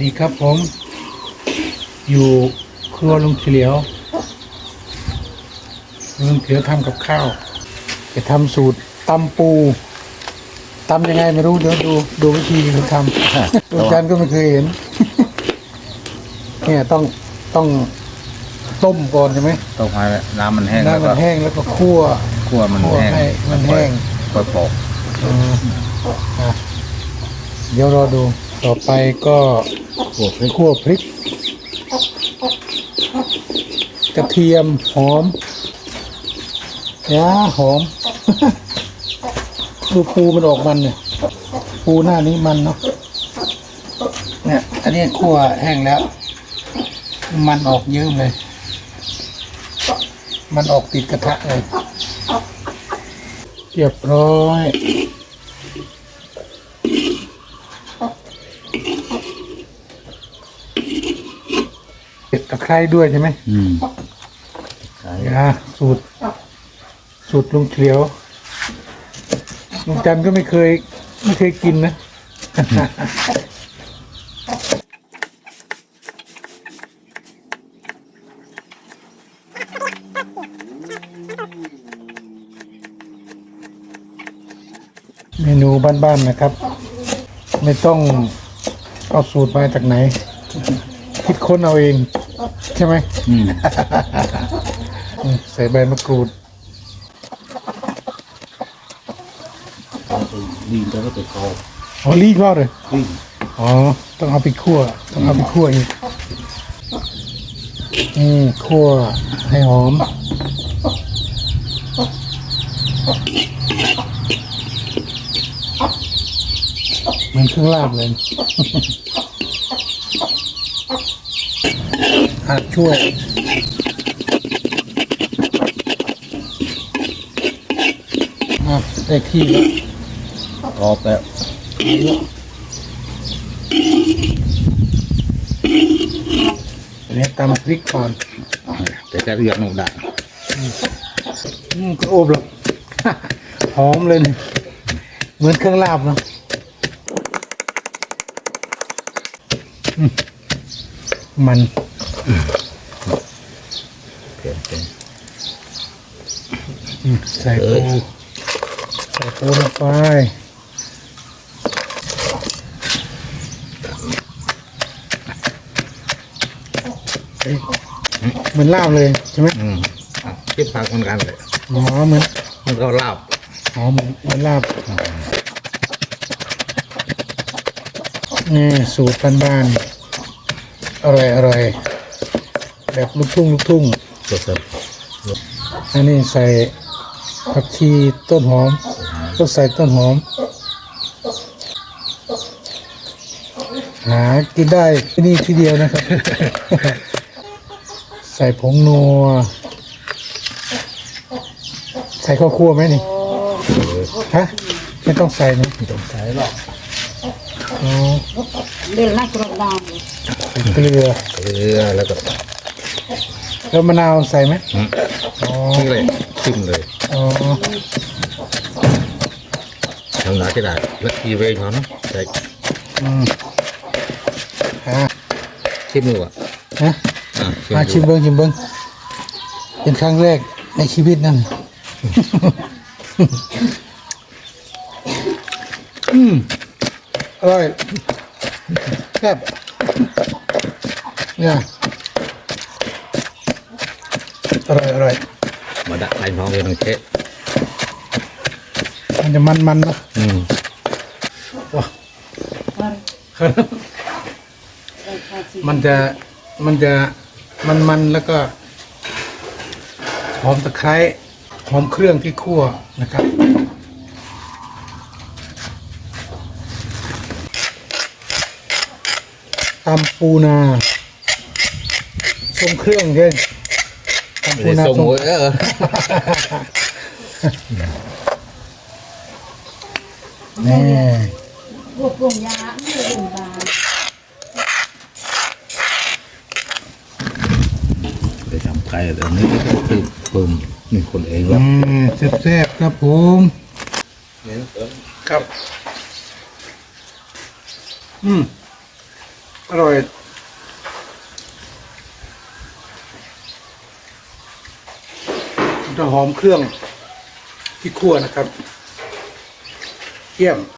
ดีครับผม อยู่ครัวลุงเฉลียวลุงเฉลียวทำกับข้าว จะทำสูตรตำปูตำยังไงไม่รู้เดี๋ยวดูดูวิธีเขาทำลุงจันทร์ก็ไม่เคยเห็น เนี่ยต้องต้องต้มก่อนใช่ไหมต้องให้น้ำมันแห้งแล้วน้ำมัก็นแห้งแล้วก็คั่วคั่วมันคั่วแห้งให้มันแห้งค่อยปอกอืมอะเดี๋ยวรอดู ต่อไปก็คั่วพริกคั่วพริก กระเทียมหอมยาหอม ดูปูมันออกมันเนี่ย ปูหน้านี้มันเนาะ เนี่ย อันนี้คั่วแห้งแล้ว มันออกเยอะเลย มันออกติดกระทะเลย เรียบร้อย เก็บตะไคร้ด้วยใช่ไหมอืมอ่าสูตร สูตรลุงเขียวลุงจันทร์ก็ไม่เคย ไม่เคยกินนะ เมนูบ้านๆนะครับ ไม่ต้องเอาสูตรมาจากไหน คิดค้นเอาเอง ใช่ไหมอืมอืมใส่ใบมะกรูด ดีแล้วก็ไปกรอกอ๋อรีกรอบเลย ดีอ๋อ ต้องเอาไปคั่ว ต้องเอาไปคั่วอีกนี่คั่วให้หอม เหมือนเครื่องลาบเลย อาจช่วยอะได้ที่แล้วกรอบแล้วอันนี้ตำพริกก่อนแต่จะเรียกหนูได้อืมก็โอบหรอกหอมเลยเนี่ยเหมือนเครื่องลาบเนาะอืมมัน เปลี่ยนเป็นอืมใส่ปูใส่ปูลงไปเอ้ยเหมือนลาบเลยใช่ไหมอืมอะคิดผักเหมือนกันเลยอ๋อเหมือนมันก็ลาบอ๋อเหมือนเหมือนลาบนี่สูตรบ้านๆอร่อยอร่อย แบบลูกทุ่งลูกทุ่งสดอันนี้ใส่ผักชีต้นหอมก็ใส่ต้นหอม หากินได้ที่นี่ที่เดียวนะครับ ใส่ผงนัว ใส่ข้าวคั่วไหมนี่ฮะไม่ต้องใส่นะๆต้องใช้หรอกอ๋อ Del nacro down. ใส่เกลือเกลือแล้วก็ แล้วมะนาวใส่ไหมอืมอ๋อนี่เลยชิมเลยอ๋อทำหนาจะได้แล้วกีเวงเขาเนาะใส่อืมอะชิมดูอะฮะอะมาชิมดูเบิ้งชิมเบิ้งเป็นครั้งแรกในชีวิตนั่น อืมอร่อยแซ่บเนี่ย อร่อยอร่อยมาดักไก่ท้องเองน้องเชะมันจะมันมันๆเนอะอืมว้ามันจะมันจะมันมันๆแล้วก็หอมตะไคร้หอมเครื่องที่คั่วนะครับตำปูนาทรงเครื่องเลยตำปูเลยนาส่งทรงโอ้ยเออนี่ Vua cùng nhà hãng người dùng bà. ไปทำไก่แต่นี้ก็คือเพิ่มหนึ่งคนเองอืว่ามแซ่บๆครับผมครับ อืมอร่อยมัน จะหอมเครื่องที่คั่วนะครับเยี่ยม